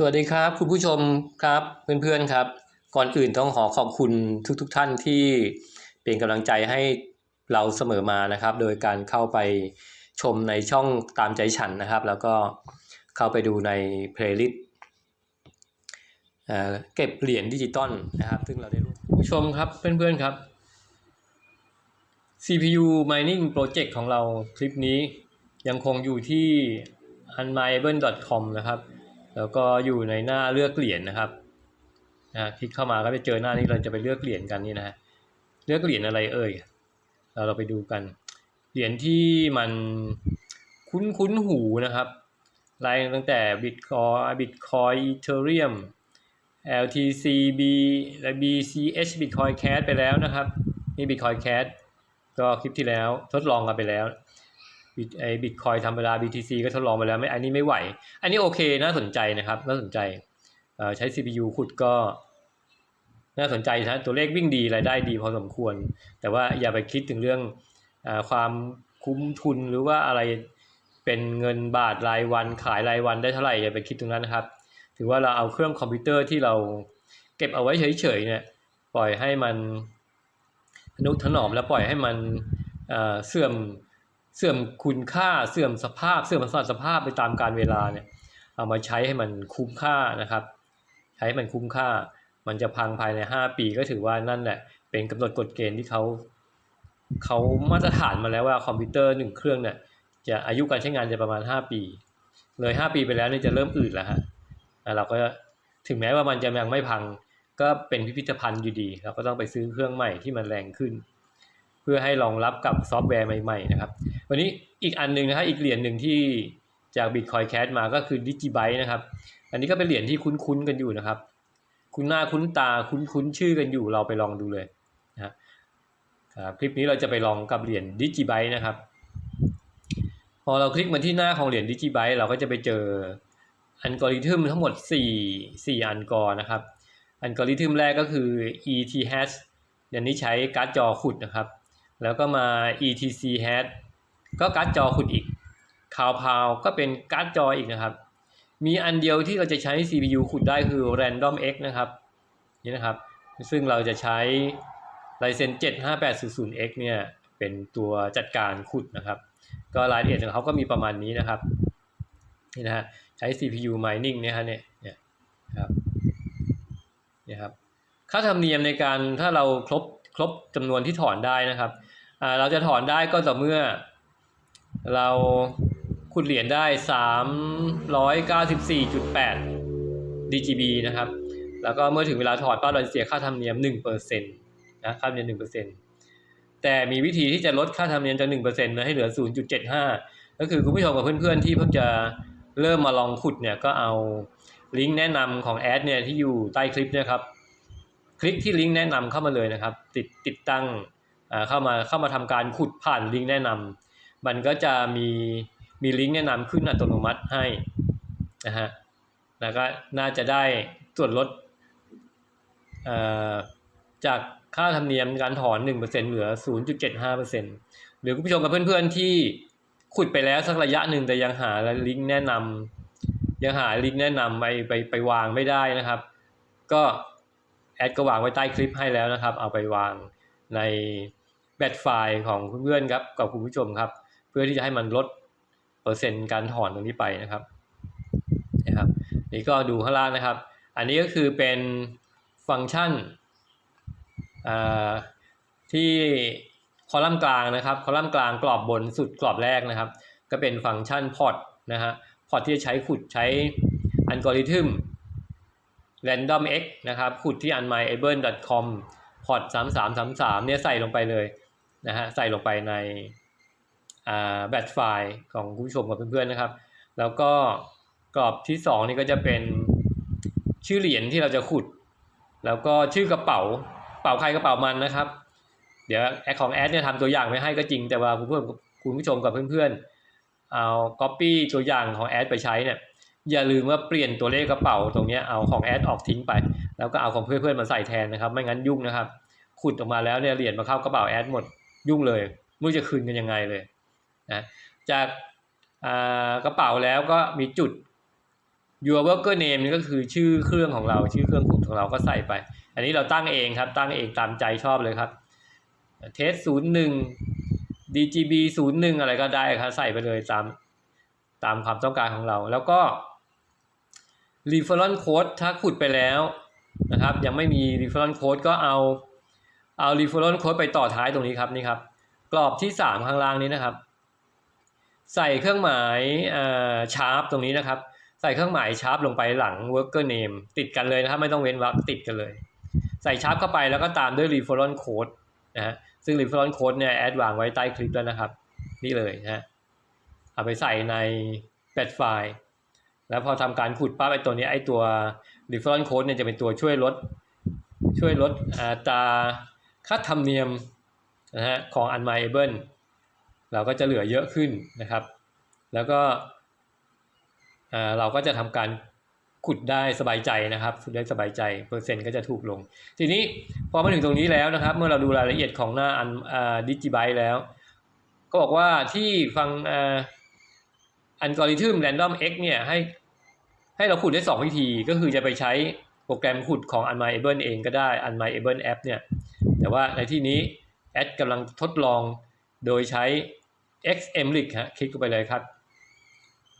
สวัสดีครับคุณผู้ชมครับเพื่อนๆครับ ก่อนอื่นต้องขอขอบคุณทุกๆทท่านที่เป็นกำลังใจให้เราเสมอมานะครับ โดยการเข้าไปชมในช่องตามใจฉันนะครับ แล้วก็เข้าไปดูในเพลย์ลิสต์เก็บเหรียญดิจิตอลนะครับ ซึ่งเราได้รู้ผู้ชมครับเพื่อนๆครับ CPU mining project ของเราคลิปนี้ยังคงอยู่ที่ unmiable.com นะครับ แล้วก็อยู่ในหน้าเลือกเหรียญนะครับนะคลิกเข้ามาก็ไปเจอหน้านี้เราจะไปเลือกเหรียญกันนี่นะฮะเลือกเหรียญอะไรเอ่ยเราเราไปดูกัน เหรียญที่มันคุ้นคุ้นหูนะครับไล่ตั้งแต่ Bitcoin Bitcoin Ethereum LTC B และ BCH Bitcoin Cash ไปแล้วนะครับนี่ Bitcoin Cash ก็คลิปที่แล้วทดลองกันไปแล้ว ไอ้บิตคอยธรรมดา BTC ก็ทดลองไปแล้วไม่อันนี้ไม่ไหว อันนี้โอเคน่าสนใจนะครับน่าสนใจใช้ CPU ขุดก็น่าสนใจนะตัวเลขวิ่งดีรายได้ดีพอสมควร แต่ว่าอย่าไปคิดถึงเรื่องอความคุ้มทุนหรือว่าอะไรเป็นเงินบาทรายวันขายรายวันได้เท่าไหร่อย่าไปคิดตรงนั้นนะครับ ถือว่าเราเอาเครื่องคอมพิวเตอร์ที่เราเก็บเอาไว้เฉยๆเนี่ยปล่อยให้มันนุถนอมแล้วปล่อยให้มันเสื่อม เสื่อมคุณค่าเสื่อมสภาพ เสื่อมสภาพไปตามการเวลาเนี่ยเอามาใช้ให้มันคุ้มค่านะครับ ใช้ให้มันคุ้มค่า มันจะพังภายใน 5 ปีก็ถือว่านั่นแหละ เป็นกำหนดกฎเกณฑ์ที่เขาเขามาตรฐานมาแล้วว่าคอมพิวเตอร์หนึ่งเครื่องเนี่ยจะอายุการใช้งานจะประมาณ 5 ปี เลย 5 ปีไปแล้วเนี่ยจะเริ่มอืดแล้วฮะเราก็ถึงแม้ว่ามันจะยังไม่พังก็เป็นพิพิธภัณฑ์อยู่ดี เราก็ต้องไปซื้อเครื่องใหม่ที่มันแรงขึ้น เพื่อให้รองรับกับซอฟต์แวร์ใหม่ ๆ นะครับ วันนี้อีกอันหนึ่งนะครับอีกเหรียญหนึ่งที่จาก Bitcoin Cash มาก็คือ Digibyte นะครับ อันนี้ก็เป็นเหรียญที่คุ้นๆกันอยู่นะครับ คุณหน้าคุ้นตาคุ้นๆชื่อกันอยู่เราไปลองดูเลยนะครับคลิปนี้เราจะไปลองกับเหรียญ Digibyte นะครับ พอเราคลิกมาที่หน้าของเหรียญ Digibyte เราก็จะไปเจออัลกอริทึมทั้งหมด 4 4 อันกอนะครับ อัลกอริทึมแรกก็คือ ET hash อันนี้ใช้การ์ดจอขุดนะครับ แล้วก็มา ETC hash ก็การ์ดจอขุดอีกคาวพาวก็เป็นการ์ดจออีกนะครับ มีอันเดียวที่เราจะใช้ CPU ขุดได้คือ Random X นะครับนี่นะครับ ซึ่งเราจะใช้ Ryzen 7 5800X เนี่ยเป็นตัวจัดการขุดนะครับ ก็รายละเอียดของเขาก็มีประมาณนี้นะครับนี่นะฮะใช้ CPU mining เนี่ยฮะเนี่ยเนี่ยครับเนี่ยครับค่าธรรมเนียมในการถ้าเราครบครบจำนวนที่ถอนได้นะครับเราจะถอนได้ก็ต่อเมื่อ เราขุดเหรียญได้ 394.8 DGB นะครับ แล้วก็เมื่อถึงเวลาถอดป้าเราจะเสียค่าธรรมเนียม1%นะค่าธรรมเนียม1%แต่มีวิธีที่จะลดค่าธรรมเนียมจาก1%นะให้เหลือ 0.75 ก็คือคุณผู้ชมกับเพื่อนๆ ที่เพิ่งจะเริ่มมาลองขุดเนี่ยก็เอาลิงก์แนะนำของแอดเนี่ยที่อยู่ใต้คลิปนี่ยครับ คลิกที่ลิงก์แนะนำเข้ามาเลยนะครับ ติดติดตั้งเข้ามาเข้ามาทำการขุดผ่านลิงก์แนะนำ มันก็จะมีมีลิงก์แนะนำขึ้นอัตโนมัติให้นะฮะแล้วก็น่าจะได้ส่วนลดจากค่าธรรมเนียมการถอน 1%เหลือ 0.75%หรือคุณผู้ชมกับเพื่อนๆที่ขุดไปแล้วสักระยะหนึ่งแต่ยังหาลิงก์แนะนำยังหาลิงก์แนะนำไปไปไปวางไม่ได้นะครับ ก็แอดก็วางไว้ใต้คลิปให้แล้วนะครับ เอาไปวางในแบตไฟล์ของเพื่อนๆครับกับคุณผู้ชมครับ พื่อที่จะให้มันลดเปอร์เซ็นต์การถอนตรงนี้ไปนะครับนะครับนี่ก็ดูข้างล่างนะครับ อันนี้ก็คือเป็นฟังก์ชันที่คอลัมน์กลางนะครับ คอลัมน์กลางกรอบบนสุดกรอบแรกนะครับ ก็เป็นฟังก์ชันพอร์ตนะฮะพอร์ตที่จะใช้ขุดใช้อัลกอริทึม random x นะครับ ขุดที่ unmyable.com พอร์ต3333เนี่ยใส่ลงไปเลยนะฮะใส่ลงไปใน แบตไฟล์ของคุณผู้ชมกับเพื่อนๆนะครับ แล้วก็กรอบที่2นี่ก็จะเป็นชื่อเหรียญที่เราจะขุด แล้วก็ชื่อกระเป๋าเป๋าใครกระเป๋ามันนะครับ เดี๋ยวแอคของแอดเนี่ยทำตัวอย่างไว้ให้ก็จริงแต่ว่าเพื่อนคุณผู้ชมกับเพื่อนๆเอาก๊อปปี้ตัวอย่างของแอดไปใช้เนี่ยอย่าลืมว่าเปลี่ยนตัวเลขกระเป๋าตรงนี้เอาของแอดออกทิ้งไป แล้วก็เอาของเพื่อนๆมาใส่แทนนะครับ ไม่งั้นยุ่งนะครับ ขุดออกมาแล้วเนี่ยเหรียญมาเข้ากระเป๋าแอดหมดยุ่งเลยไม่รู้จะคืนกันยังไงเลย นะจากกระเป๋าแล้วก็มีจุด your worker name นี่ก็คือชื่อเครื่องของเราชื่อเครื่องขุดของเราก็ใส่ไป อันนี้เราตั้งเองครับตั้งเองตามใจชอบเลยครับ test ศูนย์หนึ่ง dgb ศูนย์หนึ่งอะไรก็ได้ครับใส่ไปเลยตามตามความต้องการของเรา แล้วก็ referral code ถ้าขุดไปแล้วนะครับ ยังไม่มี referral code ก็เอาเอา referral code ไปต่อท้ายตรงนี้ครับนี่ครับ กรอบที่สามข้างล่างนี้นะครับ ใส่เครื่องหมายชาร์ปตรงนี้นะครับ ใส่เครื่องหมายชาร์ปลงไปหลัง worker name ติดกันเลยนะครับไม่ต้องเว้นวรรคติดกันเลย ใส่ชาร์ปเข้าไปแล้วก็ตามด้วย referral code นะฮะซึ่ง referral code เนี่ยแอดวางไว้ใต้คลิปแล้วนะครับ นี่เลยนะฮะเอาไปใส่ในแบตไฟล์แล้วพอทำการขุดปั๊บไอตัวนี้ไอตัว referral code เนี่ยจะเป็นตัวช่วยลดช่วยลดอัตราค่าธรรมเนียมนะฮะของ unmyable เราก็จะเหลือเยอะขึ้นนะครับ แล้วก็เราก็จะทำการขุดได้สบายใจนะครับขุดได้สบายใจเปอร์เซ็นต์ก็จะถูกลง ทีนี้พอมาถึงตรงนี้แล้วนะครับ เมื่อเราดูรายละเอียดของหน้าอันดิจิไบต์แล้ว ก็บอกว่าที่ฟังอ่าอัลกริทึม random x เนี่ยให้ให้เราขุดได้ 2 วิธี ก็คือจะไปใช้โปรแกรมขุดของ unmyable เองก็ได้ unmyable app เนี่ยแต่ว่าในที่นี้แอดกำลังทดลองโดยใช้ xmlink ฮะคลิกเข้าไปเลยครับ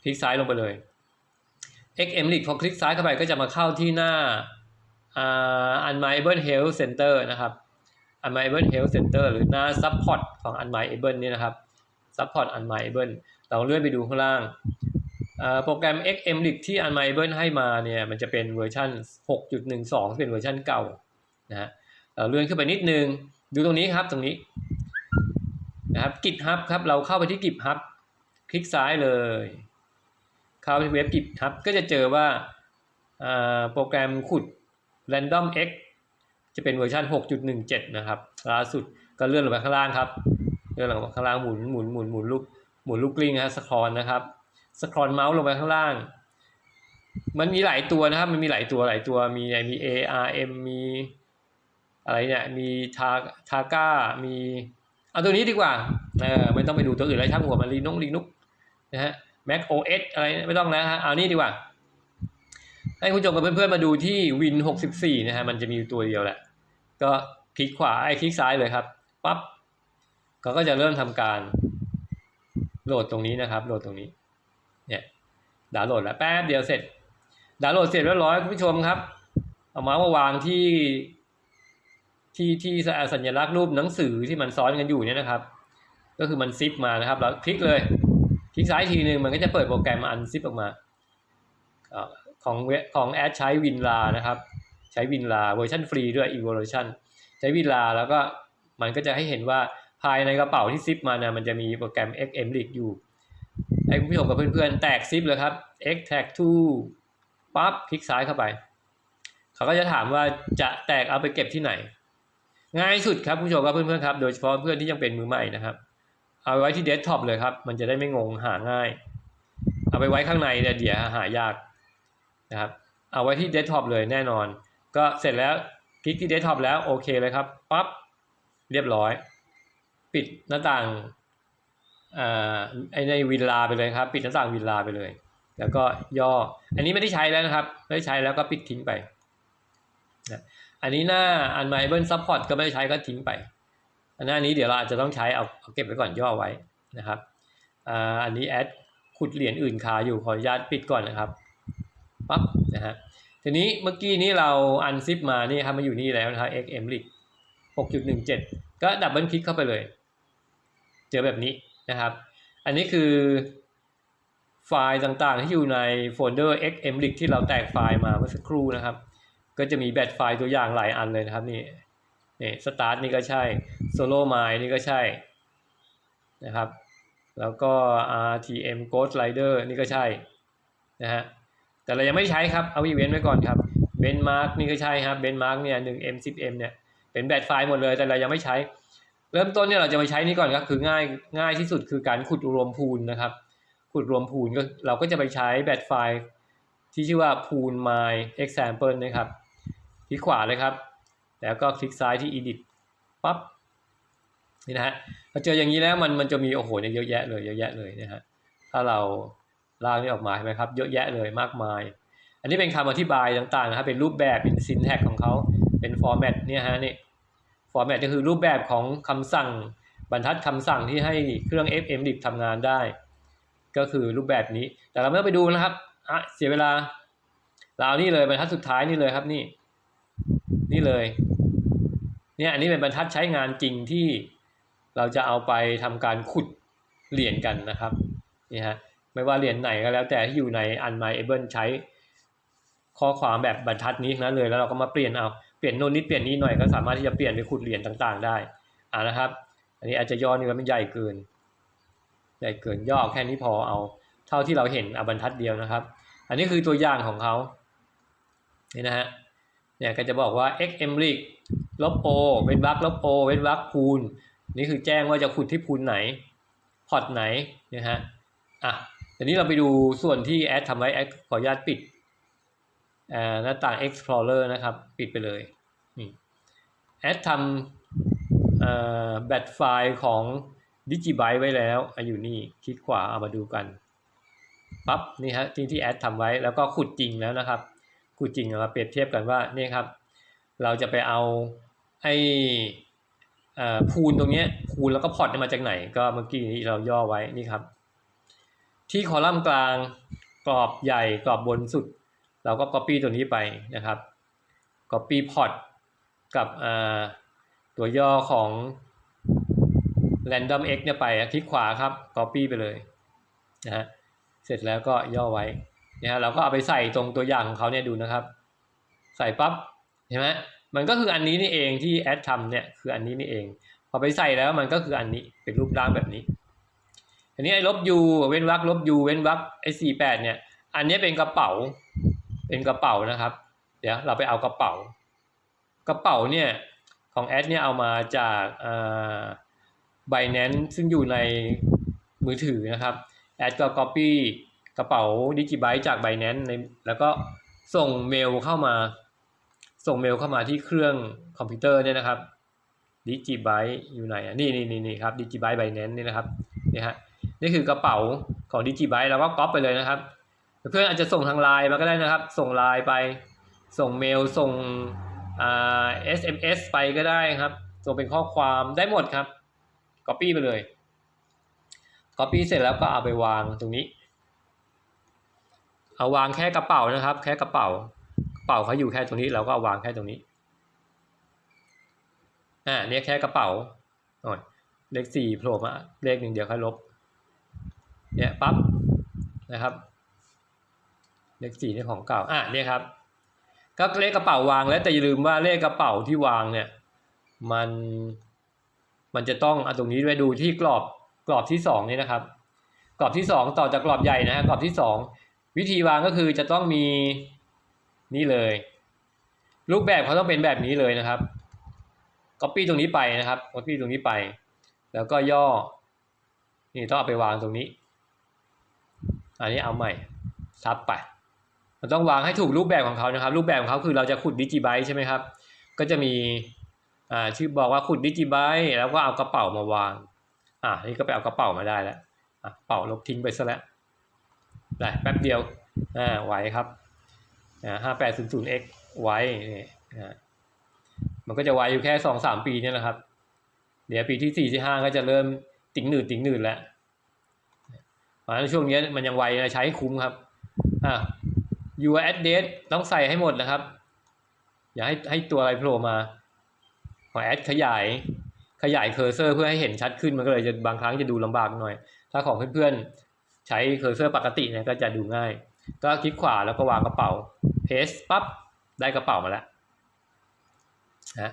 คลิกซ้ายลงไปเลย xmlink พอคลิกซ้ายเข้าไปก็จะมาเข้าที่หน้าอ่า unmyable health center นะครับ unmyable health center หรือหน้า support ของ unmyable นี่นะครับ support unmyable เราเลื่อนไปดูข้างล่างอ่าโปรแกรม xmlink ที่ unmyable ให้มาเนี่ยมันจะเป็นเวอร์ชัน6.12 เป็นเวอร์ชันเก่านะฮะเราเลื่อนขึ้นไปนิดนึง ดูตรงนี้ครับตรงนี้ นะครับ GitHub ครับ เราเข้าไปที่ GitHub คลิกซ้ายเลย เข้าไปเว็บ GitHub ก็จะเจอว่าโปรแกรมขุด Random X จะเป็นเวอร์ชัน6.17 นะครับล่าสุดก็เลื่อนลงไปข้างล่างครับเลื่อนลงไปข้างล่างหมุนหมุนหมุนหมุนลูกหมุนลูกกลิ้งฮะสครอลนะครับสครอลเมาส์ลงไปข้างล่าง มันมีหลายตัวนะครับ มันมีหลายตัวหลายตัวมีมี ARM มีอะไรเนี่ยมีทาทาก้ามี เอาตัวนี้ดีกว่าเออไม่ต้องไปดูตัวอื่นแล้วช่างหัวมันลีนุกลีนุกนะฮะ Mac OS อะไรไม่ต้องแล้วฮะเอานี่ดีกว่า ให้คุณผู้ชมกับเพื่อนๆมาดูที่ Win 64 นะฮะ มันจะมีตัวเดียวแหละ ก็คลิกขวาไอ้คลิกซ้ายเลยครับปั๊บเขาก็จะเริ่มทำการโหลดตรงนี้นะครับ โหลดตรงนี้ เนี่ยดาวน์โหลดแล้วแป๊บเดียวเสร็จ ดาวน์โหลดเสร็จเรียบร้อยคุณผู้ชมครับ เอามามาวางที่ ที่ที่สัญลักษณ์รูปหนังสือที่มันซ้อนกันอยู่เนี่ยนะครับ ก็คือมันซิปมานะครับแล้วคลิกเลย คลิกซ้ายทีหนึ่งมันก็จะเปิดโปรแกรมอันซิปออกมาของเวของแอดใช้วินลานะครับ ใช้วินลาเวอร์ชันฟรีด้วย evolution ใช้วินลาแล้วก็มันก็จะให้เห็นว่าภายในกระเป๋าที่ซิปมานี่ยมันจะมีโปรแกรม xmlink อยู่ให้คุณผู้ชมกับเพื่อนๆ แตกซิปเลยครับ extract to ปั๊บคลิกซ้ายเข้าไป เขาก็จะถามว่าจะแตกเอาไปเก็บที่ไหน ง่ายสุดครับผู้ชมกับเพื่อนๆครับ โดยเฉพาะเพื่อนที่ยังเป็นมือใหม่นะครับ เอาไว้ที่เดสก์ท็อปเลยครับ มันจะได้ไม่งงหาง่าย เอาไปไว้ข้างในเดี๋ยวหายากนะครับ เอาไว้ที่เดสก์ท็อปเลยแน่นอน ก็เสร็จแล้วคลิกที่เดสก์ท็อปแล้วโอเคเลยครับปั๊บเรียบร้อย ปิดหน้าต่างอ่าไอในวินลาไปเลยครับ ปิดหน้าต่างวินลาไปเลย แล้วก็ย่อ อันนี้ไม่ได้ใช้แล้วนะครับไม่ได้ใช้แล้วก็ปิดทิ้งไป อันนี้หน้า unmyable support ก็ไม่ใช้ก็ทิ้งไป อันหน้านี้เดี๋ยวเราอาจจะต้องใช้เอาเอาเก็บไว้ก่อนย่อไว้นะครับอ่าอันนี้แอดขุดเหรียญอื่นคาอยู่ขออนุญาตปิดก่อนนะครับปั๊บนะฮะทีนี้เมื่อกี้นี้เราอันซิปมานี่ครับมาอยู่นี่แล้วนะครับ xmlink 6.17 ก็ดับเบิลคลิกเข้าไปเลย เจอแบบนี้นะครับ อันนี้คือไฟล์ต่างๆที่อยู่ในโฟลเดอร์ xmlink ที่เราแตกไฟล์มาเมื่อสักครู่นะครับ ก็จะมีแบตไฟล์ตัวอย่างหลายอันเลยนะครับนี่นี่สตาร์ทนี่ก็ใช่โซโล่ไมนี่ก็ใช่นะครับ แล้วก็ RTM Ghost Rider นี่ก็ใช่นะฮะแต่เรายังไม่ใช้ครับ เอาอีเวนต์ไว้ก่อนครับเบนมาร์กนี่ก็ใช่ครับเบนมาร์กเนี่ย 1M 10M เนี่ยเป็นแบตไฟล์หมดเลยแต่เรายังไม่ใช้ เริ่มต้นเนี่ยเราจะมาใช้นี่ก่อนครับคือง่ายง่ายที่สุดคือการขุดรวมพูลนะครับ ขุดรวมพูลก็เราก็จะไปใช้แบตไฟล์ที่ชื่อว่า pool my example นะครับ คลิกขวาเลยครับ แล้วก็คลิกซ้ายที่ edit ปั๊บนี่นะฮะพอเจออย่างนี้แล้วมันมันจะมีโอ้โหเนี่ยเยอะแยะเลยเยอะแยะเลยนะฮะถ้าเราลากนี่ออกมาเห็นไหมครับเยอะแยะเลยมากมาย อันนี้เป็นคำอธิบายต่างๆนะครับเป็นรูปแบบเป็น syntax ของเขาเป็นฟอร์แมตเนี่ยฮะนี่ฟอร์แมตก็คือรูปแบบของคำสั่งบรรทัดคำสั่งที่ให้เครื่อง fmrip ทำงานได้ ก็คือรูปแบบนี้แต่เราไม่ต้องไปดูนะครับอะเสียเวลาเราเอานี่เลยบรรทัดสุดท้ายนี่เลยครับนี่ นี่เลยเนี่ยอันนี้เป็นบรรทัดใช้งานจริงที่เราจะเอาไปทำการขุดเหรียญกันนะครับนี่ฮะไม่ว่าเหรียญไหนก็แล้วแต่ที่อยู่ใน unmyable ใช้ข้อความแบบบรรทัดนี้นั้นเลยแล้วเราก็มาเปลี่ยนเอาเปลี่ยนโน่นนิดเปลี่ยนนี้หน่อยก็สามารถที่จะเปลี่ยนไปขุดเหรียญต่างๆ ได้อ่านะครับ อันนี้อาจจะย่อนี่มันใหญ่เกินใหญ่เกินย่อแค่นี้พอเอา เท่าที่เราเห็นอบรรทัดเดียวนะครับ อันนี้คือตัวอย่างของเขานี่นะฮะ เนี่ยก็จะบอกว่า x m r i c ลบ o เว้นวรรคลบ o เว้นวรรคคูณ นี่คือแจ้งว่าจะขุดที่พูนไหน พอร์ตไหนนะฮะอะทีนี้เราไปดูส่วนที่แอดทำไว้แอดขออนุญาตปิดหน้าต่าง Explorer นะครับ ปิดไปเลยนี่แอดทำอ่าแบตไฟล์ของ Digibyte ไว้แล้วอะอยู่นี่คลิกขวาเอามาดูกันปั๊บนี่ฮะที่ที่แอดทำไว้แล้วก็ขุดจริงแล้วนะครับ ขุดจริงมาเปรียบเทียบกันว่านี่ครับ เราจะไปเอาไอ้พูนตรงเนี้ยพูนแล้วก็พอร์ตมาจากไหน ก็เมื่อกี้นี้เราย่อไว้นี่ครับ ที่คอลัมน์กลางกรอบใหญ่กรอบบนสุด เราก็ Copy ตัวนี้ไปนะครับ Copy port กับตัวย่อของ random x เนี่ยไปคลิกขวาครับ Copy ไปเลยนะฮะเสร็จแล้วก็ย่อไว้ นะฮะเราก็เอาไปใส่ตรงตัวอย่างของเขาเนี่ยดูนะครับ ใส่ปั๊บเห็นไหมมันก็คืออันนี้นี่เองที่แอดทำเนี่ยคืออันนี้นี่เอง พอไปใส่แล้วมันก็คืออันนี้เป็นรูปร่างแบบนี้ อันนี้ไอ้ลบยูเว้นวรรคลบยูเว้นวรรคไอ้สี่แปดเนี่ย อันนี้เป็นกระเป๋า เป็นกระเป๋านะครับ เดี๋ยวเราไปเอากระเป๋า กระเป๋าเนี่ยของแอดเนี่ยเอามาจากอ่า Binance ซึ่งอยู่ในมือถือนะครับแอดก็ copy กระเป๋าดิจิ b y t e จาก Binance ในแล้วก็ส่งเมลเข้ามา ส่งเมลเข้ามาที่เครื่องคอมพิวเตอร์เนี่ยนะครับดิจิ b y t e อยู่ไหนอะนี่นี่นี่นี่ครับดิจิ b y t e Binance นี่นะครับนี่ฮะนี่คือกระเป๋าของดิจิ b y t e เราก็ก๊อปไปเลยนะครับ เพื่อนอาจจะส่งทางไลน์มาก็ได้นะครับ ส่งไลน์ไป ส่งเมลส่งอ่า SMS ไปก็ได้ครับ ส่งเป็นข้อความได้หมดครับ Copy ไปเลย Copy เสร็จแล้วก็เอาไปวางตรงนี้ เอาวางแค่กระเป๋านะครับ แค่กระเป๋ากระเป๋าเขาอยู่แค่ตรงนี้เราก็เอาวางแค่ตรงนี้อ่าเนี่ยแค่กระเป๋าหน่อยเลขสี่โผล่มาเลขหนึ่งเดียวค่อยลบเนี่ยปั๊บนะครับ เลขสี่นี่ของเก่าอะเนี่ยครับ ก็เลขกระเป๋าวางแล้วแต่อย่าลืมว่าเลขกระเป๋าที่วางเนี่ย มันมันจะต้องเอาตรงนี้ด้วยดูที่กรอบกรอบที่สองนี่นะครับ กรอบที่สองต่อจากกรอบใหญ่นะฮะกรอบที่สอง วิธีวางก็คือจะต้องมีนี่เลย รูปแบบเขาต้องเป็นแบบนี้เลยนะครับ copy ตรงนี้ไปนะครับ copy ตรงนี้ไป แล้วก็ย่อ นี่ต้องเอาไปวางตรงนี้ อันนี้เอาใหม่ซับไป มันต้องวางให้ถูกรูปแบบของเขานะครับ รูปแบบของเขาคือเราจะขุดดิจิไบต์ใช่ไหมครับ ก็จะมีอ่าชื่อบอกว่าขุดดิจิไบต์แล้วก็เอากระเป๋ามาวาง อ่านี่ก็ไปเอากระเป๋ามาได้แล้วอะเป๋าลบทิ้งไปซะแล้ว ได้แป๊บเดียวอ่าไหวครับอ่าห้าแปดศูนย์ศูนย์ x ไว้นี่อ่ามันก็จะไว้อยู่แค่สองสามปีเนี่ยนะครับ เดี๋ยวปีที่สี่ที่ห้าก็จะเริ่มติ๋งหนืดติ๋งหนืดแล้วเพราะฉะนั้นช่วงนี้มันยังไวนะใช้ให้คุ้มครับอ่า your address ต้องใส่ให้หมดนะครับ อย่าให้ให้ตัวอะไรโผล่มาขอแอดขยายขยายเคอร์เซอร์เพื่อให้เห็นชัดขึ้นมันก็เลยจะบางครั้งจะดูลำบากหน่อย ถ้าของเพื่อน ใช้เคอร์เซอร์ปกติเนี่ยก็จะดูง่าย ก็คลิกขวาแล้วก็วางกระเป๋า paste ปั๊บได้กระเป๋ามาแล้วนะ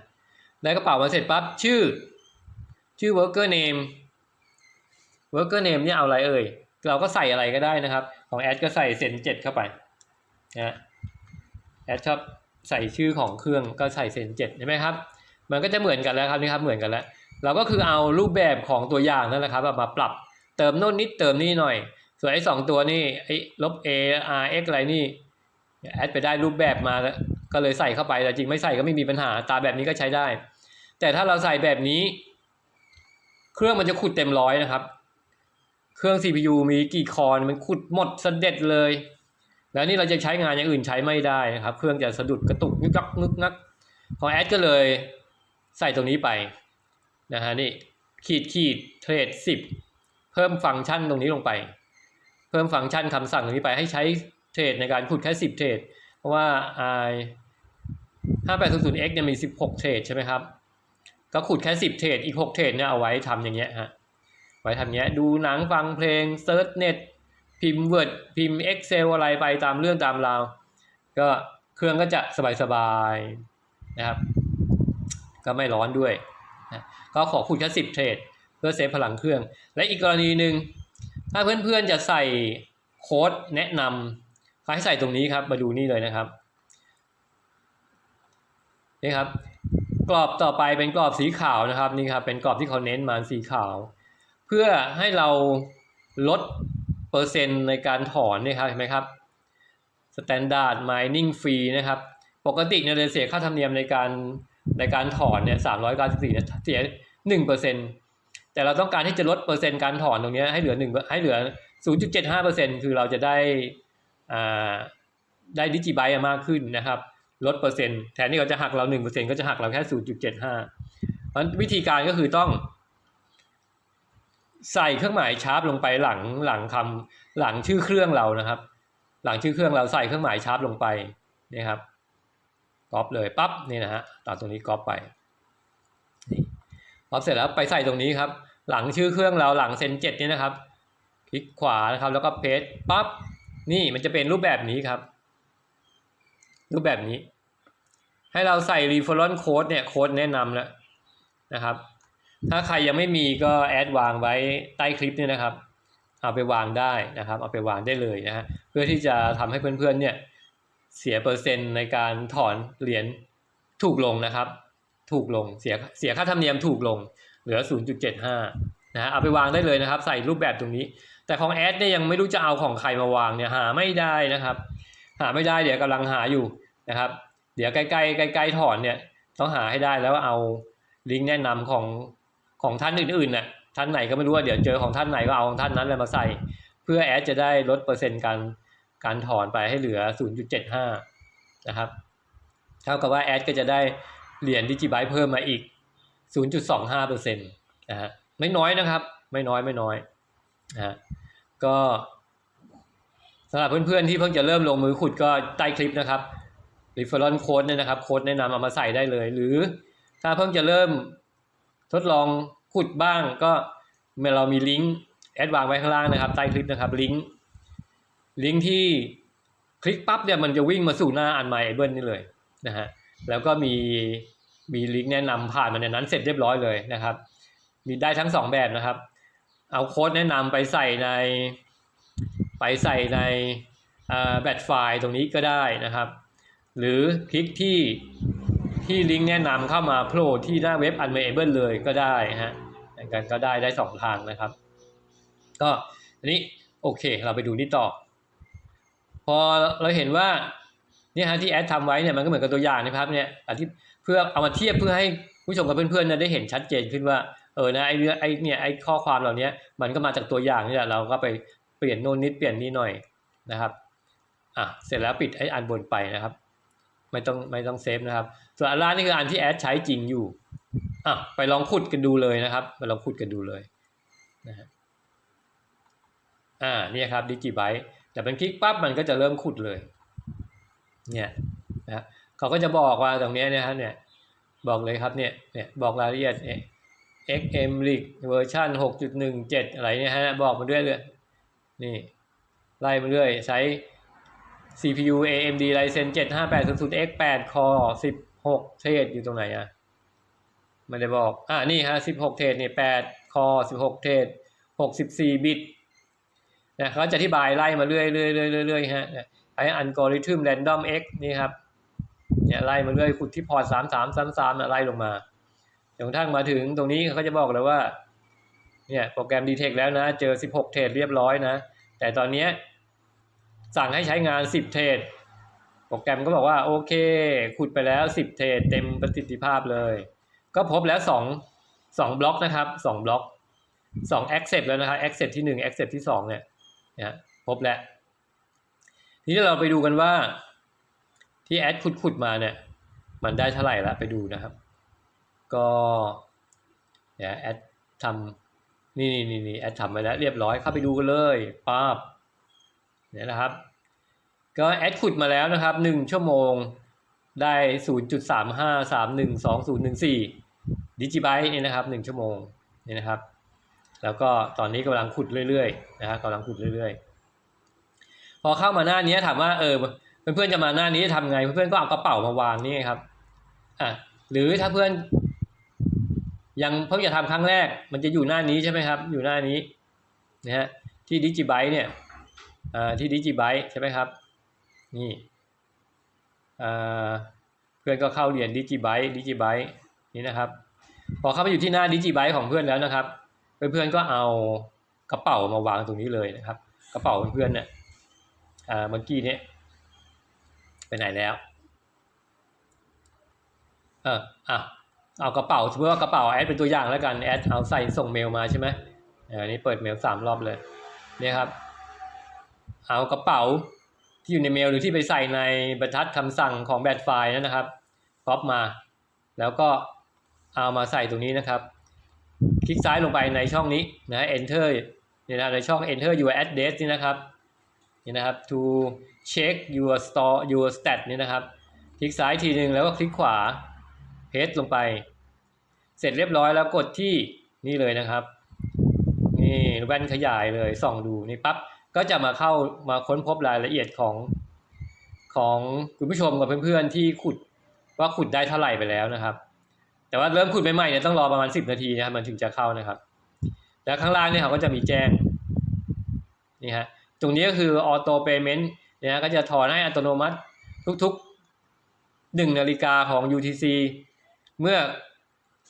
ได้กระเป๋ามาเสร็จปั๊บชื่อ ชื่อ worker name worker name เนี่ยเอาอะไรเอ่ย เราก็ใส่อะไรก็ได้นะครับ ของแอดก็ใส่เซนเจ็ดเข้าไปนะแอดชอบใส่ชื่อของเครื่องก็ใส่เซนเจ็ดใช่ไหมครับ มันก็จะเหมือนกันแล้วครับนี่ครับเหมือนกันแล้ว เราก็คือเอารูปแบบของตัวอย่างนั่นแหละครับมาปรับเติมโน่นนิดเติมนี่หน่อย ส่วนไอ้สองตัวนี่ไอ้ลบ a r x อะไรนี่แอดไปได้รูปแบบมาก็เลยใส่เข้าไปแต่จริงไม่ใส่ก็ไม่มีปัญหาตาแบบนี้ก็ใช้ได้ แต่ถ้าเราใส่แบบนี้ เครื่องมันจะขุดเต็มร้อยนะครับ เครื่อง CPU มีกี่คอร์มันขุดหมดเด็จเลย แล้วนี่เราจะใช้งานอย่างอื่นใช้ไม่ได้นะครับ เครื่องจะสะดุดกระตุกนึกงักนึกงักของแอดก็เลยใส่ตรงนี้ไปนะฮะนี่ขีดขีดเทรดสิบเพิ่มฟังก์ชันตรงนี้ลงไป พิ่มฟังก์ชันคำสั่งตรงนี้ไปให้ใช้เทรดในการขุดแค่สิบเทรด เพราะว่า i 5800x เนี่ยมี 16 เทรดใช่ไหมครับ ก็ขุดแค่ 10 เทรด อีก 6 เทรดเนี่ยเอาไว้ทำอย่างเงี้ยฮะ ไว้ทำเงี้ย ดูหนังฟังเพลงเซิร์ชเน็ต พิมพ์ Word พิมพ์ Excel อะไรไปตามเรื่องตามราว ก็เครื่องก็จะสบายๆนะครับ ก็ไม่ร้อนด้วยนะก็ขอขุดแค่ 10 เทรด เพื่อเซฟพลังเครื่อง และอีกกรณีหนึ่ง ถ้าเพื่อนๆจะใส่โค้ดแนะนำให้ใส่ตรงนี้ครับ มาดูนี่เลยนะครับนี่ครับ กรอบต่อไปเป็นกรอบสีขาวนะครับนี่ครับ เป็นกรอบที่เขาเน้นมาสีขาว เพื่อให้เราลดเปอร์เซ็นต์ในการถอนนี่ครับเห็นไหมครับ Standard Mining Fee นะครับ ปกติเนี่ยเสียค่าธรรมเนียมในการในการถอนเนี่ย394เนี่ยเสีย1เปอร์เซ็นต์ แต่เราต้องการที่จะลดเปอร์เซ็นต์การถอนตรงนี้ให้เหลือ1ให้เหลือ 0.75เปอร์เซ็นต์คือเราจะได้ได้ดิจิไบต์มากขึ้นนะครับลดเปอร์เซ็นต์แทนที่เขาจะหักเราหนึ่งเปอร์เซ็นก็จะหักเราแค่ศูนย์จุดเจ็ดห้าเพราะวิธีการก็คือต้อง ใส่เครื่องหมายชาร์ปลงไปหลังหลังคำหลังชื่อเครื่องเรานะครับ หลังชื่อเครื่องเราใส่เครื่องหมายชาร์ปลงไปนี่ครับก๊อปเลยปั๊บนี่นะฮะตัดตรงนี้ก๊อปไป ก๊อเสร็จแล้วไปใส่ตรงนี้ครับ หลังชื่อเครื่องเราหลังเซนเจ็ดนี่นะครับ คลิกขวานะครับ แล้วก็เพจปั๊บนี่มันจะเป็นรูปแบบนี้ครับ รูปแบบนี้ ให้เราใส่ referral code เนี่ยโค้ดแนะนำแล้วนะครับ ถ้าใครยังไม่มีก็แอดวางไว้ใต้คลิปเนี่ยนะครับ เอาไปวางได้นะครับ เอาไปวางได้เลยนะฮะเพื่อที่จะทำให้เพื่อนๆเนี่ยเสียเปอร์เซ็นต์ในการถอนเหรียญถูกลงนะครับ ถูกลงเสียเสียค่าธรรมเนียมถูกลงเหลือ 0.75นะฮะเอาไปวางได้เลยนะครับ ใส่รูปแบบตรงนี้ แต่ของแอดเนี่ยยังไม่รู้จะเอาของใครมาวางเนี่ยหาไม่ได้นะครับ หาไม่ได้เดี๋ยวกำลังหาอยู่นะครับ เดี๋ยวใกล้ๆใกล้ๆถอนเนี่ยต้องหาให้ได้แล้วเอาลิงก์แนะนำของของท่านอื่นๆน่ะท่านไหนก็ไม่รู้ว่าเดี๋ยวเจอของท่านไหนก็เอาของท่านนั้นเลยมาใส่ เพื่อแอดจะได้ลดเปอร์เซ็นต์การการถอนไปให้เหลือ 0.75 นะครับ เท่ากับว่าแอดก็จะได้ เหรียญดิจิไบต์เพิ่มมาอีก 0.25%นะฮะไม่น้อยนะครับ ไม่น้อยไม่น้อยนะฮะก็สำหรับเพื่อนๆที่เพิ่งจะเริ่มลงมือขุดก็ใต้คลิปนะครับ referral code เนี่ยนะครับโค้ดแนะนำเอามาใส่ได้เลย หรือถ้าเพิ่งจะเริ่มทดลองขุดบ้างก็เมื่อเรามีลิงก์แอดวางไว้ข้างล่างนะครับ ใต้คลิปนะครับลิงก์ลิงก์ที่คลิกปั๊บเนี่ยมันจะวิ่งมาสู่หน้าอันไมเบิลนี่เลยนะฮะ แล้วก็มีมีลิงก์แนะนำผ่านมาในนั้นเสร็จเรียบร้อยเลยนะครับ มีได้ทั้งสองแบบนะครับ เอาโค้ดแนะนำไปใส่ใน ไปใส่ในแบตไฟล์ตรงนี้ก็ได้นะครับ หรือคลิกที่ที่ลิงก์แนะนำเข้ามาโผล่ที่หน้าเว็บ Unmable เลยก็ได้ฮะกันก็ได้ได้สองทางนะครับ ก็อันนี้โอเค เราไปดูนี่ต่อ พอเราเห็นว่า เนี่ยฮะที่แอดทำไว้เนี่ยมันก็เหมือนกับตัวอย่างนะครับเนี่ยอธิเพื่อเอามาเทียบเพื่อให้ผู้ชมกับเพื่อนๆนี่ยได้เห็นชัดเจนขึ้นว่าเออนะไอเรื่องไอเนี่ยไอข้อความเหล่านี้มันก็มาจากตัวอย่างนี่แหละเราก็ไปเปลี่ยนโน่นนิดเปลี่ยนนี่หน่อยนะครับอะเสร็จแล้วปิดไอ้อันบนไปนะครับ ไม่ต้องไม่ต้องเซฟนะครับ ส่วนอันล่างนี่คืออันที่แอดใช้จริงอยู่อะไปลองขุดกันดูเลยนะครับไปลองขุดกันดูเลยนะฮะอ่านี่ครับดิจิไบต์แต่เป็นคลิกปั๊บมันก็จะเริ่มขุดเลย เนี่ยนะเขาก็จะบอกว่าตรงนี้เนี่ยฮะเนี่ยบอกเลยครับเนี่ยเนี่ยบอกรายละเอียดเนี่ย XM l e a g เวอร์ชัน6.17 อะไรเนี่ยฮะบอกมาด้วยเลยนี่ไล่มาเรื่อยใช้ CPU AMD Ryzen 7 5800X8 Core 16 เทรดอยู่ตรงไหนอะไม่ได้บอก อ่านี่ฮะ 16 เทรดนี่ย8 Core 16 เทรด64 บิตนะเขาจะอธิบายไล่มาเรื่อยเรื่อยเรื่อยเรื่อยฮะ ใช้อัลกอริทึม Random X นี่ครับเนี่ยไล่มาเรื่อยขุดที่พอร์ตสามสามสามสามไล่ลงมาจนกระทั่งมาถึงตรงนี้เขาจะบอกเลยว่าเนี่ยโปรแกรมดีเทคแล้วนะ เจอ 16 เทรดเรียบร้อยนะ แต่ตอนนี้สั่งให้ใช้งาน 10 เทรดโปรแกรมก็บอกว่าโอเค ขุดไปแล้ว 10 เทรดเต็มประสิทธิภาพเลย ก็พบแล้ว 2 2 บล็อกนะครับ 2 บล็อก 2 accept แล้วนะครับ accept ที่ 1 accept ที่ 2 เนี่ยนะพบแล้ว ทีนี้เราไปดูกันว่าที่แอดขุดขุดๆมาเนี่ย มันได้เท่าไหร่ละไปดูนะครับ ก็เดี๋ยวแอดทำนี่นี่นี่แอดทำไปแล้วเรียบร้อยเข้าไปดูกันเลยป๊าบเนี่ยนะครับ ก็แอดขุดมาแล้วนะครับหนึ่งชั่วโมงได้ศูนย์จุดสามห้าสามหนึ่งสองศูนย์หนึ่งสี่ดิจิไบต์เนี่ยนะครับหนึ่งชั่วโมงเนี่ยนะครับ แล้วก็ตอนนี้กำลังขุดเรื่อยๆนะครับกำลังขุดเรื่อยๆ อเข้ามาหน้านี้ถามว่าเออเพื่อนๆจะมาหน้านี้จะทำไง เพื่อนๆก็เอากระเป๋ามาวางนี่ครับอะหรือถ้าเพื่อน ยังเพิ่งจะทำครั้งแรก มันจะอยู่หน้านี้ใช่ไหมครับ อยู่หน้านี้นะฮะที่ดิจิไบต์เนี่ยอ่าที่ดิจิไบต์ใช่ไหมครับ นี่อ่าเพื่อนก็เข้าเรียนดิจิไบต์ดิจิไบต์นี่นะครับ พอเข้าไปอยู่ที่หน้าดิจิไบต์ของเพื่อนแล้วนะครับ เพื่อนๆก็เอากระเป๋ามาวางตรงนี้เลยนะครับ กระเป๋าเพื่อนเนี่ย อ่าเมื่อกี้เนี้ไปไหนแล้ว เอออะเอากระเป๋าสมมติว่ากระเป๋าแอดเป็นตัวอย่างแล้วกันแอดเอาใส่ส่งเมลมาใช่ไหมออนี่เปิดเมลสามรอบเลยเนี่ยครับ เอากระเป๋าที่อยู่ในเมลหรือที่ไปใส่ในบรรทัดคำสั่งของแบตไฟล์นั่นนะครับก๊อปมา แล้วก็เอามาใส่ตรงนี้นะครับ คลิกซ้ายลงไปในช่องนี้นะ enter เนี่ยนะในช่อง enter your address นี่นะครับ นี่นะครับ to check your store your stat นี่นะครับ คลิกซ้ายทีหนึ่งแล้วก็คลิกขวา paste ลงไป เสร็จเรียบร้อยแล้วกดที่นี่เลยนะครับ นี่แว่นขยายเลยส่องดูนี่ปั๊บก็จะมาเข้ามาค้นพบรายละเอียดของของคุณผู้ชมกับเพื่อนๆที่ขุดว่าขุดได้เท่าไหร่ไปแล้วนะครับ แต่ว่าเริ่มขุดใหม่ๆเนี่ยต้องรอประมาณสิบนาทีนะครับมันถึงจะเข้านะครับ แล้วข้างล่างเนี่ยเขาก็จะมีแจ้งนี่ฮะ รงนี้ก็คือออโตเ y เมนต์เนี่ยฮะก็จะถอนให้อัตโนมัติทุกๆหนึ่งนาฬิกาของ UTC เมื่อ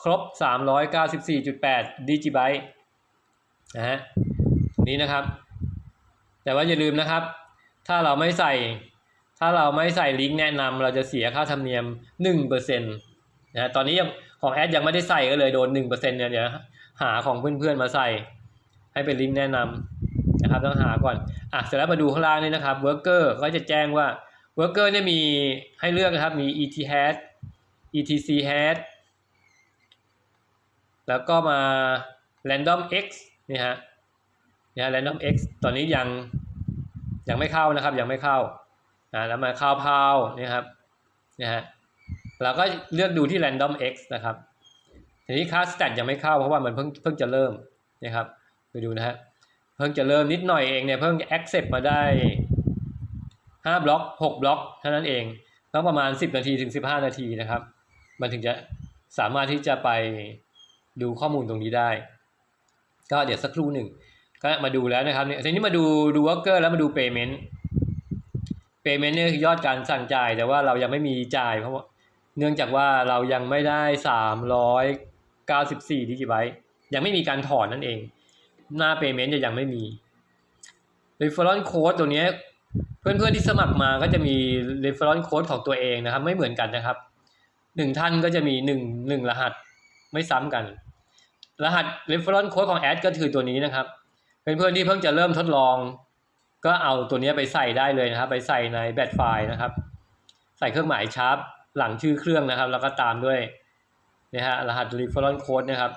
ครบ 394.8 ดิจิไบต์นะฮะนี้นะครับ แต่ว่าอย่าลืมนะครับ ถ้าเราไม่ใส่ ถ้าเราไม่ใส่ลิงก์แนะนำเราจะเสียค่าธรรมเนียม 1%นะฮะตอนนี้ยังของแอดยังไม่ได้ใส่ก็เลยโดน 1%เนี่ยเดี๋ยวหาของเพื่อนๆมาใส่ ให้เป็นลิงก์แนะนำ นะครับต้องหาก่อนอะเสร็จแล้วมาดูข้างล่างนี่นะครับ worker ก็จะแจ้งว่า worker เนี่ยมีให้เลือกนะครับมี et hat etc hat แล้วก็มา random x นี่ฮะนี่ย random x ตอนนี้ยังยังไม่เข้านะครับยังไม่เข้าอ่าแล้วมาเข้าพาวนี่ครับนะฮะเราก็เลือกดูที่ random x นะครับทีนี้ค่า stat ยังไม่เข้าเพราะว่ามันเพิ่งเพิ่งจะเริ่มนะครับไปดูนะฮะ เพิ่งจะเริ่มนิดหน่อยเองเนี่ยเพิ่งจะ accept มาได้ 5 บล็อก 6 บล็อกเท่านั้นเองต้องประมาณ 10 นาทีถึง 15 นาทีนะครับ มันถึงจะสามารถที่จะไปดูข้อมูลตรงนี้ได้ ก็เดี๋ยวสักครู่หนึ่งก็มาดูแล้วนะครับเนี่ยทีนี้มาดูดูวอร์เกอร์แล้วมาดู payment payment เนี่ยคือยอดการสั่งจ่าย แต่ว่าเรายังไม่มีจ่ายเพราะว่าเนื่องจากว่าเรายังไม่ได้ 394ดิจิไบต์ยังไม่มีการถอนนั่นเอง หน้า payment จะยังไม่มี referral code ตัวนี้เพื่อนๆที่สมัครมาก็จะมี referral code ของตัวเองนะครับ ไม่เหมือนกันนะครับหนึ่งท่านก็จะมีหนึ่งหนึ่งรหัสไม่ซ้ำกัน รหัส referral code ของแอดก็คือตัวนี้นะครับเป็นเพื่อนที่เพิ่งจะเริ่มทดลอง ก็เอาตัวนี้ไปใส่ได้เลยนะครับ ไปใส่ในแบตไฟล์นะครับ ใส่เครื่องหมายชาร์ปหลังชื่อเครื่องนะครับ แล้วก็ตามด้วยนะฮะรหัส referral code นะครับ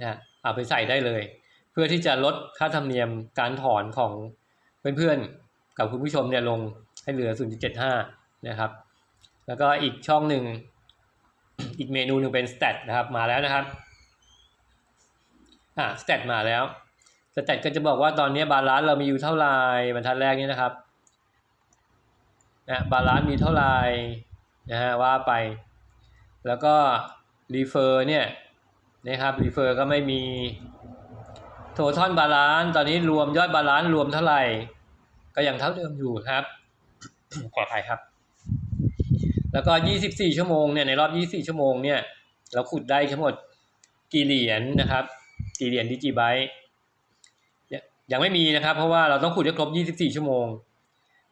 นะ เอาไปใส่ได้เลย เพื่อที่จะลดค่าธรรมเนียมการถอนของเพื่อนๆ กับคุณผู้ชมเนี่ยลงให้เหลือ 0.75 นะครับ แล้วก็อีกช่องหนึ่งอีกเมนูหนึ่งเป็น stat นะครับมาแล้วนะครับอ่า stat มาแล้ว stat ก็จะบอกว่าตอนนี้บาลานซ์เรามีอยู่เท่าไหร่บรรทัดแรกนี้นะครับนะบาลานซ์มีเท่าไหร่นะฮะว่าไป แล้วก็ refer เนี่ย นะครับ refer ก็ไม่มี total balance ตอนนี้รวมยอดบาลานซ์รวมเท่าไหร่ ก็ยังเท่าเดิมอยู่ครับ ขออภัยครับ แล้วก็ 24 ชั่วโมงเนี่ยในรอบ 24 ชั่วโมงเนี่ย เราขุดได้ทั้งหมดกี่เหรียญนะครับ กี่เหรียญดิจิไบต์ยังไม่มีนะครับ เพราะว่าเราต้องขุดให้ครบ 24 ชั่วโมง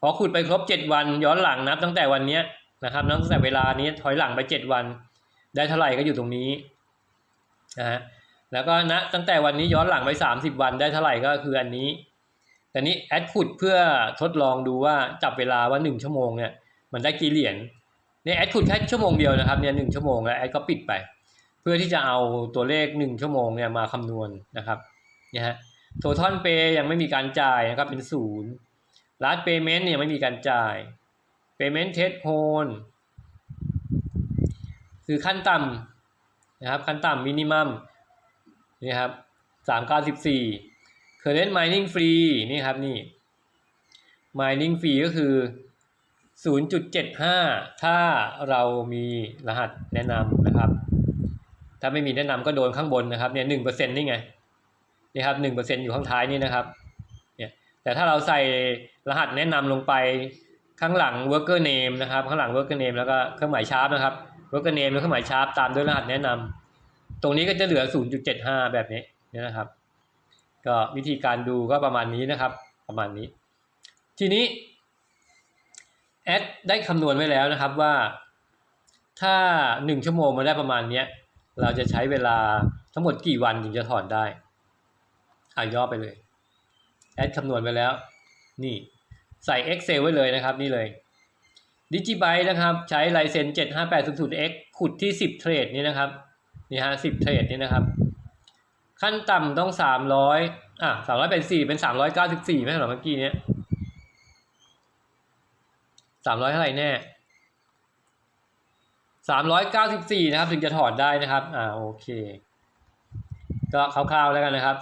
พอขุดไปครบ 7 วัน ย้อนหลังนับตั้งแต่วันนี้นะครับนับตั้งแต่เวลานี้ถอยหลังไป 7 วัน ได้เท่าไหร่ก็อยู่ตรงนี้ นะฮะแล้วก็ณตั้งแต่วันนี้ย้อนหลังไป 30 วันได้เท่าไหร่ก็คืออันนี้แต่นี้แอดขุดเพื่อทดลองดูว่าจับเวลาว่าหนึ่งชั่วโมงเนี่ยมันได้กี่เหรียญเนี่ยแอดขุดแค่ชั่วโมงเดียวนะครับเนี่ยหนึ่งชั่วโมงแล้วแอดก็ปิดไป เพื่อที่จะเอาตัวเลขหนึ่งชั่วโมงเนี่ยมาคำนวณนะครับเนี่ยฮะโททอนเปย์ยังไม่มีการจ่ายนะครับเป็นศูนย์ลัดเปเมนต์เนี่ยไม่มีการจ่ายเปเมนต์เทสโฮนคือขั้นต่ำ นะครับขั้นต่ำมินิมัมนี่ครับสามเก้าสิบสี่ current mining free นี่ครับนี่ mining free ก็คือ0.75ถ้าเรามีรหัสแนะนำนะครับ ถ้าไม่มีแนะนำก็โดนข้างบนนะครับเนี่ยหนึ่งเปอร์เซ็นต์นี่ไงนี่ครับหนึ่งเปอร์เซ็นต์อยู่ข้างท้ายนี่นะครับเนี่ยแต่ถ้าเราใส่รหัสแนะนำลงไปข้างหลัง worker name นะครับ ข้างหลัง worker name แล้วก็เครื่องหมายชาร์ปนะครับ worker name แล้วเครื่องหมายชาร์ปตามด้วยรหัสแนะนำตรงนี้ก็จะเหลือ 0.75 แบบนี้นี่นะครับ ก็วิธีการดูก็ประมาณนี้นะครับ ประมาณนี้ ทีนี้แอดได้คำนวณไว้แล้วนะครับว่า ถ้าหนึ่งชั่วโมงมาได้ประมาณนี้เราจะใช้เวลาทั้งหมดกี่วันถึงจะถอนได้อะย่อไปเลยแอดคำนวณไปแล้ว นี่ใส่ Excel ไว้เลยนะครับ นี่เลย Digibyte นะครับ ใช้ไลเซน 75800X ขุดที่ 10 เทรดนี่นะครับ นี่ฮะ10 เทรดนี่นะครับ ขั้นต่ำต้อง 300อะ384เป็น 394ไม่ใช่หรอเมื่อกี้เนี้ย300เท่าไหร่แน่ 394 นะครับ ถึงจะถอดได้นะครับ อ่าโอเค ก็คร่าวๆแล้วกันนะครับ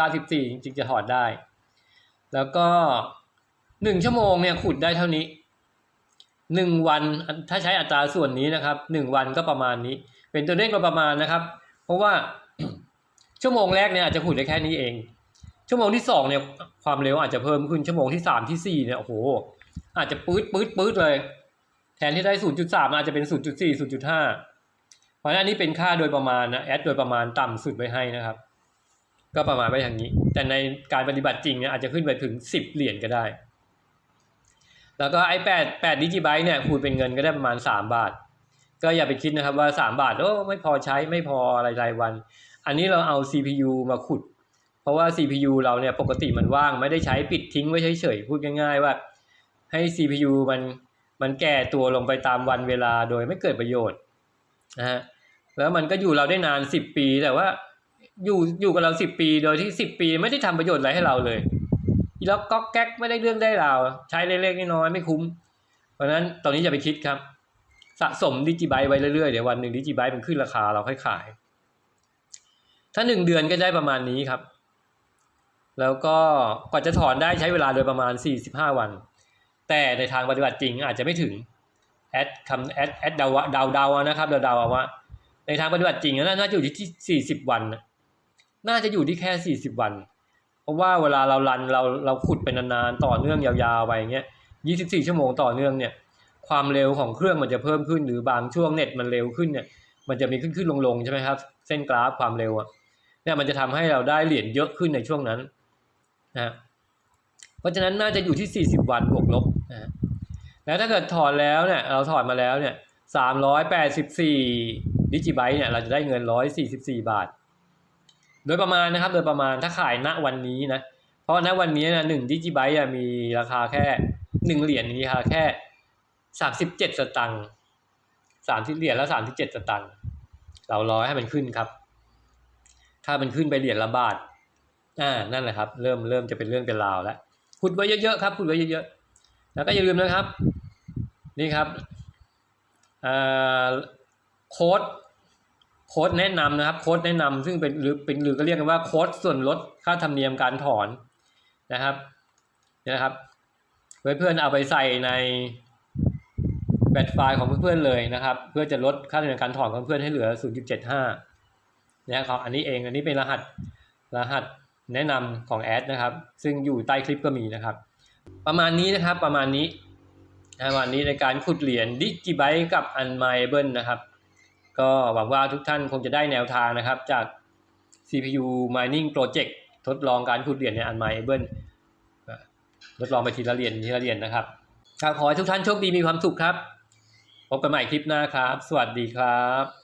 394 จริงๆจะถอดได้ แล้วก็ 1 ชั่วโมงเนี่ยขุดได้เท่านี้ 1วันถ้าใช้อัตราส่วนนี้นะครับ1วันก็ประมาณนี้ เป็นตัวเลขประมาณนะครับ เพราะว่าชั่วโมงแรกเนี่ยอาจจะขุดได้แค่นี้เอง ชั่วโมงที่สองเนี่ยความเร็วอาจจะเพิ่มขึ้นชั่วโมงที่สามที่สี่เนี่ยโอ้โห อาจจะปื๊ดปื๊ดปื๊ดเลย แทนที่ได้0.3อาจจะเป็น0.4 0.5เพราะนั้นอันนี้เป็นค่าโดยประมาณนะแอดโดยประมาณต่ำสุดไว้ให้นะครับ ก็ประมาณไว้อย่างนี้ แต่ในการปฏิบัติจริงเนี่ยอาจจะขึ้นไปถึง10เหรียญก็ได้ แล้วก็ไอ้8 8ดิจิไบต์เนี่ยคูณเป็นเงินก็ได้ประมาณ 3 บาท ก็อย่าไปคิดนะครับว่า 3 บาทโอ้ไม่พอใช้ไม่พออะไรรายวัน อันนี้เราเอา CPU มาขุด เพราะว่า CPU เราเนี่ยปกติมันว่างไม่ได้ใช้ปิดทิ้งไว้เฉยๆพูดง่าย ๆ ว่า ให้ CPU มันมันแก่ตัวลงไปตามวันเวลาโดยไม่เกิดประโยชน์นะฮะแล้วมันก็อยู่เราได้นานสิบปีแต่ว่าอยู่อยู่กับเราสิบปีโดยที่สิบปีไม่ได้ทำประโยชน์อะไรให้เราเลย แล้วก็แก๊กไม่ได้เรื่องได้ราว ใช้เล็กๆน้อยๆไม่คุ้ม เพราะนั้นตอนนี้อย่าไปคิดครับ สะสมดิจิไบต์ไว้เรื่อยๆ เดี๋ยววันหนึ่งดิจิไบต์มันขึ้นราคาเราค่อยขาย ถ้าหนึ่งเดือนก็ได้ประมาณนี้ครับ แล้วก็กว่าจะถอนได้ใช้เวลาโดยประมาณ 45 วัน แต่ในทางปฏิบัติจริงอาจจะไม่ถึงแอดคำแอดแอดเดาเดาเดาเอานะครับเดาเดาเอาว่า ในทางปฏิบัติจริงน่าน่าจะอยู่ที่ 40 วัน น่าจะอยู่ที่แค่ 40 วัน ราะว่าเวลาเรารันเราเราขุดไปนานๆต่อเนื่องยาวๆไปอย่างเงี้ย 24 ชั่วโมงต่อเนื่องเนี่ย ความเร็วของเครื่องมันจะเพิ่มขึ้นหรือบางช่วงเน็ตมันเร็วขึ้นเนี่ย มันจะมีขึ้นขึ้นลงลงใช่ไหมครับ เส้นกราฟความเร็วอะเนี่ยมันจะทำให้เราได้เหรียญเยอะขึ้นในช่วงนั้นนะเพราะฉะนั้นน่าจะอยู่ที่ 40 วันบวกลบนะฮะแล้วถ้าเกิดถอนแล้วเนี่ยเราถอนมาแล้วเนี่ย 384ดิจิไบต์เนี่ยเราจะได้เงิน 144 บาท โดยประมาณนะครับโดยประมาณถ้าขายณวันนี้นะ เพราะณวันนี้นะหนึ่งดิจิไบต์มีราคาแค่หนึ่งเหรียญมีราคาแค่สามสิบเจ็ดสตังค์สามสิบเหรียญแล้วสามสิบเจ็ดสตังค์เรารอให้มันขึ้นครับ ถ้ามันขึ้นไปเหรียญละบาทอ่านั่นแหละครับ เริ่มเริ่มจะเป็นเรื่องเป็นราวแล้วขุดไว้เยอะๆครับขุดไว้เยอะๆแล้วก็อย่าลืมนะครับ นี่ครับอ่าโค้ด โค้ดแนะนำนะครับโค้ดแนะนำซึ่งเป็นหรือเป็นหรือก็เรียกกันว่าโค้ดส่วนลดค่าธรรมเนียมการถอนนะครับนี่นะครับเพื่อนๆเอาไปใส่ในแบตไฟล์ของเพื่อนๆเลยนะครับ เพื่อจะลดค่าธรรมเนียมการถอนของเพื่อนให้เหลือ 0.75นะครับอันนี้เองอันนี้เป็นรหัสรหัสแนะนำของแอดนะครับ ซึ่งอยู่ใต้คลิปก็มีนะครับ ประมาณนี้นะครับประมาณนี้นะวันนี้ในการขุดเหรียญดิจิไบต์กับอันไมเบิลนะครับ ก็หวังว่าทุกท่านคงจะได้แนวทางนะครับ จาก CPU Mining Project ทดลองการขุดเหรียญใน Unmiable ทดลองไปทีละเหรียญทีละเหรียญนะครับครับขอให้ทุกท่านโชคดีมีความสุขครับ พบกันใหม่คลิปหน้าครับ สวัสดีครับ